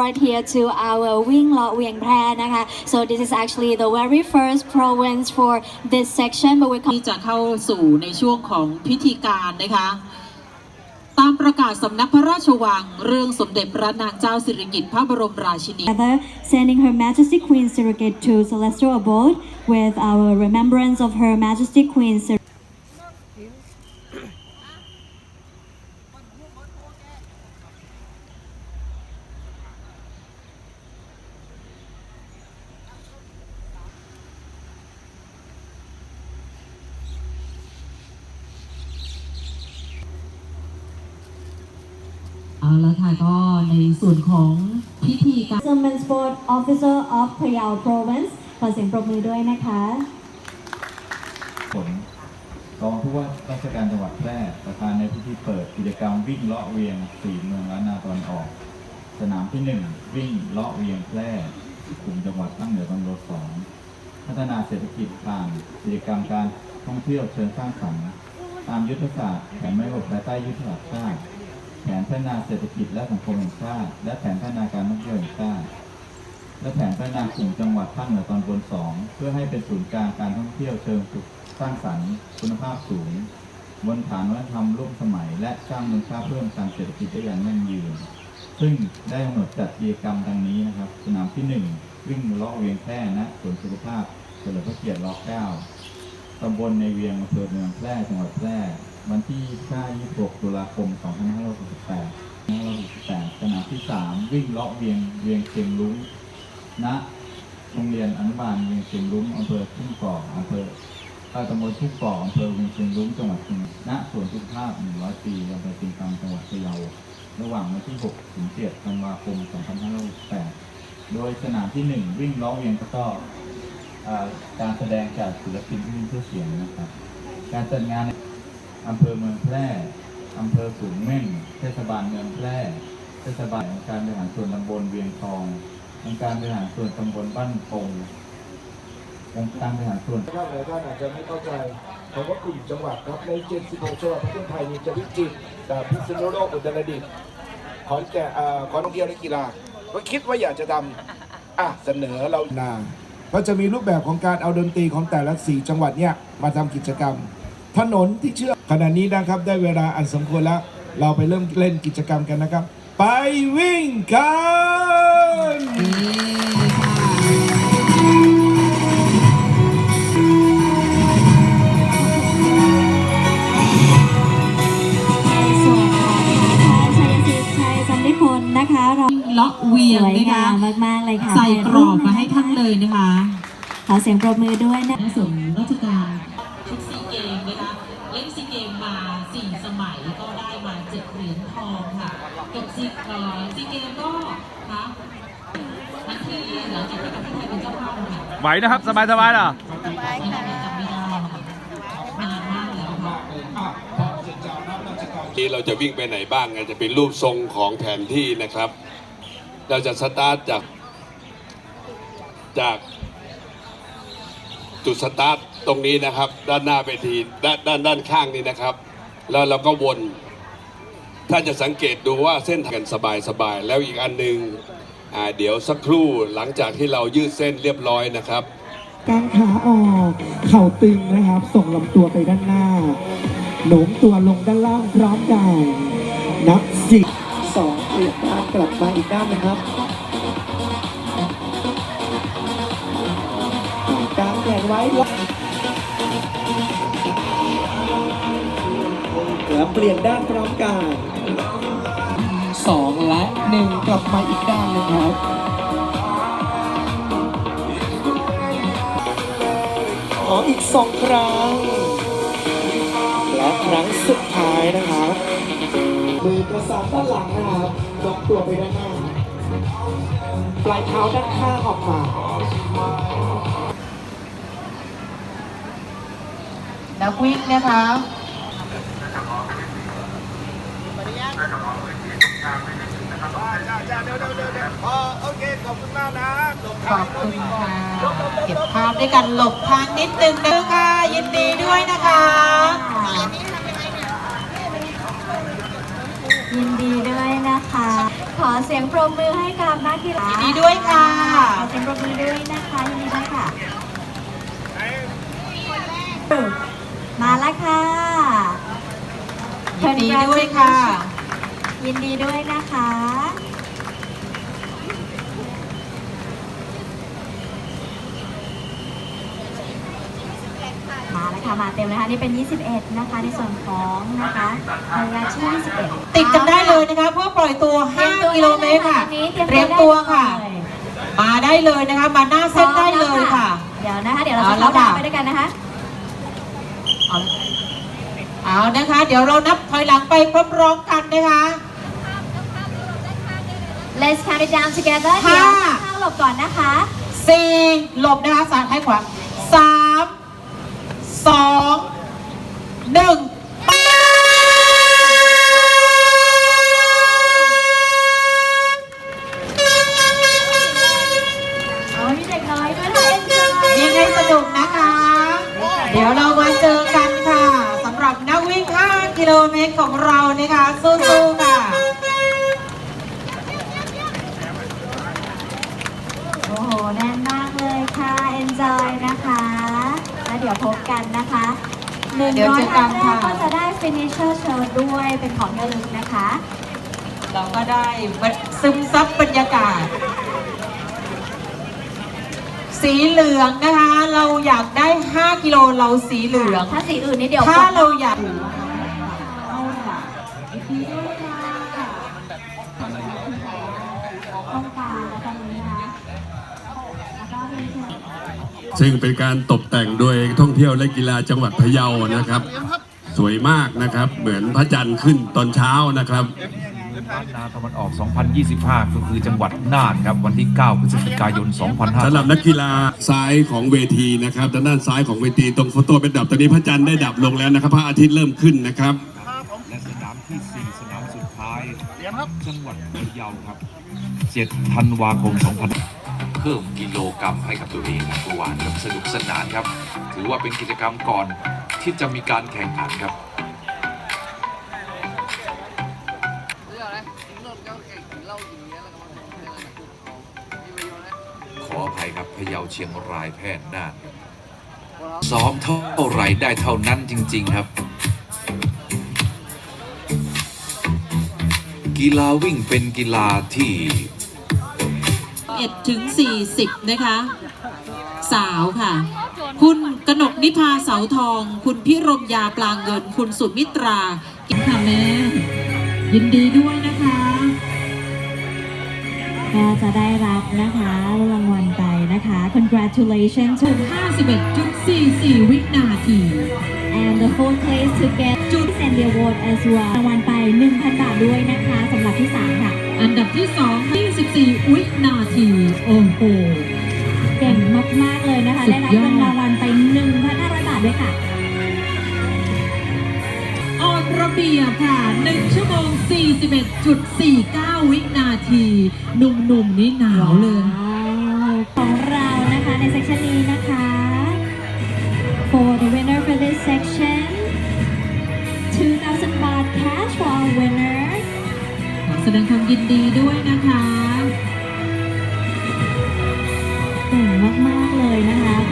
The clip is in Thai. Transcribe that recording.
right here to our Wing Lo Wieng Phra นะคะ so this is actually the very first province for this section but we're ที่จะเข้าสู่ในช่วงของพิธีการนะคะ ตามประกาศสำนักพระราชวัง เรื่องสมเด็จพระนางเจ้าสิริกิติ์พระบรมราชินี together sending Her Majesty Queen Sirikit to celestial abode with our remembrance of Her Majesty Queen Sirikit เอาละค่ะก็ในส่วนของพิธีการ Summon Sport Officer of Payao Province ขอเสียงปรบมือด้วยนะคะผลรองผู้ว่าราชการจังหวัดแพร่ประธานในพิธีเปิดกิจกรรมวิ่งเลาะเวียงสี่เมืองล้านนาตอนออก สนามที่หนึ่งวิ่งเลาะเวียงแพร่กลุ่มจังหวัดตั้งเหนือตอนรสองพัฒนาเศรษฐกิจผ่านกิจกรรมการท่องเที่ยวเชิงสร้างสรรค์ตามยุทธศาสตร์แผนไม่หกภายใต้ยุทธศาสตร์ชาติ แผนพัฒนาเศรษฐกิจและสังคมแห่งชาติ และแผนพัฒนาการท่องเที่ยวแห่งชาติ และแผนพัฒนากลุ่มจังหวัดภาคเหนือตอนบน2เพื่อให้เป็นศูนย์กลางการท่องเที่ยวเชิงสร้างสรรค์คุณภาพสูงบนฐานวัฒนธรรมร่วมสมัย และสร้างมูลค่าเพิ่มทางเศรษฐกิจได้อย่างยั่งยืน ซึ่งได้กำหนดจัดกิจกรรมดังนี้นะครับ สนามที่ 1 วิ่งเลาะเวียงแพร่ณสวนสุขภาพเฉลิมพระเกียรติร9ตำบลในเวียงอำเภอเมืองแพร่จังหวัดแพร่ วันที่26ตุลาคม 2568 2568 สนามที่ 3 วิ่งเลาะเวียงเวียงเชียงรุ้งณโรงเรียนอนุบาลเวียงเชียงรุ้งอำเภอทุ่งก่ออำเภอตำบลทุ่งก่ออำเภอเวียงเชียงรุ้งจังหวัดเชียงณสวนสุขภาพ 100 ปีอำเภอเชียงคำจังหวัดพะเยาระหว่างวันที่ 6 ถึง 7 ธันวาคม 2568 โดยสนามที่ 1 วิ่งล้อเวียงก็เอ่อการแสดงจากศิลปินที่มีชื่อเสียงนะครับ การจัดงาน อำเภอเมืองแพร่อำเภอสูงเม่น เทศบาลเมืองแพร่ เทศบาลองค์การบริหารส่วนตำบลเวียงทอง องค์การบริหารส่วนตำบลบ้านปงองค์การบริหารส่วนท่านหลายท่านอาจจะไม่เข้าใจคำว่ากลุ่มจังหวัดครับใน 76จังหวัดประเทศไทยมีจะพิจิตรแต่พิษณุโลกอุตรดิตถ์ขอนแก่นอ่าขอนองเที่ยวและกีฬาก็คิดว่าอยากจะทำอะเสนอเรานาก็จะมีรูปแบบของการเอาดนตรีของแต่ละสี่จังหวัดเนี่ยมาทำกิจกรรม ถนนที่เชื่อ ขณะนี้นะครับได้เวลาอันสมควรแล้ว เราไปเริ่มเล่นกิจกรรมกันนะครับ ไปวิ่งกันส่วนของชายชัยสิทธิ์ชัยสันนิพนธ์นะคะเราเลาะเวียสงวยนะคะงามมากๆเลยค่ะ ใส่กรอบมาให้ท่านเลยนะคะ ขอเสียงปรบมือด้วยนะในส่วนราชการชุดซีเกมนะคะเล่นซีเกมมาสี่สมัยก็ได้มาเจ็ดเหรียญทองค่ะ กับซีเอ่อซีเกมก็คะทันทีหลังจากที่ประเทศไทยเป็นเจ้าภาพค่ะไหวนะครับสบายสบายๆเหรอจำไม่ได้ค่ะนานมากแล้วค่ะที่เราจะวิ่งไปไหนบ้างไงจะเป็นรูปทรงของแผนที่นะครับ เราจะสตาร์ทจากจากจุดสตาร์ทตรงนี้นะครับ ด้านหน้าไปทีด้านด้านด้านข้างนี้นะครับ แล้วเราก็วน ถ้าจะสังเกตดูว่าเส้นทางกันสบายสบายๆแล้วอีกอันหนึ่งเดี๋ยวสักครู่หลังจากที่เรายืดเส้นเรียบร้อยนะครับกางขาออกเข่าตึงนะครับ ส่งลำตัวไปด้านหน้าโน้มตัวลงด้านล่างพร้อมกันนับสิบสองเปลี่ยนด้านกลับมาอีกด้านนะครับกางแขนไว้แล้วเปลี่ยนด้านพร้อมกัน สองและหนึ่งกลับมาอีกด้านนะครับขออีกสองครั้ง และครั้งสุดท้ายนะครับมือประสานด้านหลังนะครับยกตัวไปด้านหน้า ปลายเท้าด้านข้างออกมานักวิ่งนะคะ โอเคขอบคุณมากนะขอบคุณค่ะเก็บภาพด้วยกันหลบทางนิดนึงนะค่ะ ยินดีด้วยนะคะ ยินดีด้วยนะคะ ขอเสียงปรบมือให้กับนักกีฬายินดีด้วยค่ะ ขอเสียงปรบมือด้วยนะคะ ยินดีด้วยค่ะ มาแล้วค่ะยินดีด้วยค่ะ ยินดีด้วยนะคะ มาแล้วค่ะมาเต็มเลยค่ะนี่เป็น 21 นะคะ ในส่วนของนะคะไทยรัฐที่21ติดกันได้เลยนะคะเพื่อปล่อยตัว 5 กิโลเมตรค่ะเตรียมตัวค่ะ มาได้เลยนะคะ มาหน้าเส้นได้เลยค่ะ เดี๋ยวนะคะ เดี๋ยวเราเอาจะแล้เข้าวดาวค่ะไปด้วยกันนะคะเอาเอานะคะ เดี๋ยวเรานับถอยหลังไปพร้อมๆกันนะคะ Let's count it down together ห้าเดี๋ยวข้างหลบก่อนนะคะ สี่หลบนะคะซ้ายให้ขวาสามสองหนึ่งไปโอ้ยมีเด็กน้อยด้วยค่ะ enjoy ยิงให้สนุกนะคะ เดี๋ยวเรามาเจอกันค่ะสำหรับนักวิ่ง 5 กิโลเมตรของเรานะคะสู้ๆค่ะ โอ้โห แน่นมากเลยค่ะ enjoy นะคะ แล้วเดี๋ยวพบกันนะคะหนึ่งเดี๋ยวร้อยเจอกัท่านนแรค่ะกก็จะได้ finisher shirt ด้วยเป็นของระลึกนะคะ เราก็ได้ซึมซับบรรยากาศ สีเหลืองนะคะ เราอยากได้ 5 กิโลเราสีเหลือง ถ้าสีอื่นนี่เดี๋ยวถ้าเราอยาก ซึ่งเป็นการตกแต่งโดยท่องเที่ยวและกีฬาจังหวัดพะเยานะครับ สวยมากนะครับ เหมือนพระจันทร์ขึ้นตอนเช้านะครับล้านนาตะวันออก 2025 ก็คือจังหวัดน่านครับ วันที่ 9 พฤศจิกายนสำหรับนักกีฬาซ้ายของเวทีนะครับด้านด้านซ้ายของเวทีตรงโฟโต้เป็นดับ ตอนนี้พระจันทร์ได้ดับลงแล้วนะครับ พระอาทิตย์เริ่มขึ้นนะครับ และสนามที่ 4 สนามสุดท้าย จังหวัดพะเยาครับ 7 ธันวาคม 2000 เพิ่มกิโลกรรัมให้กับตัวเองเมื่อวานครับสนุกสนานครับ ถือว่าเป็นกิจกรรมก่อนที่จะมีการแข่งขันครับขออภัยครับพะเยาเชียงรายแพร่น่านซ้อมเท่าไหรได้เท่านั้นจริง ๆครับ กีฬาวิ่งเป็นกีฬาที่ 1ถึง40 นะคะ สาวค่ะ คุณกนกนิพาเสาทอง คุณพิรมยาปลางเงิน คุณสุมิตรากินค่ะแม่ยินดีด้วยนะคะก็จะได้รับนะคะรางวัลไปนะคะ congratulations to 51.44 วินาที and the fourth place to get จุด and the award as well รางวัลไป 1,000 บาทด้วยนะคะสำหรับที่ 3 ค่ะ อันดับที่2 24 วินาที โอ้โห เก่งมาก ๆ เลยนะคะ สุได้ดรับยอด เงินรางวัลไป 1,500 บาทด้วยค่ะ ออนระเบียบค่ะ 1 ชั่วโมง 41.49 วินาที หนุ่มๆนี่หนาวเลยว้าวของเรานะคะในเซสชันนี้นะคะ for the winner for this section 2,000 baht cash for our winner ขอ แสดงความยินดีด้วยนะคะเก่งมาก ๆ เลยนะคะ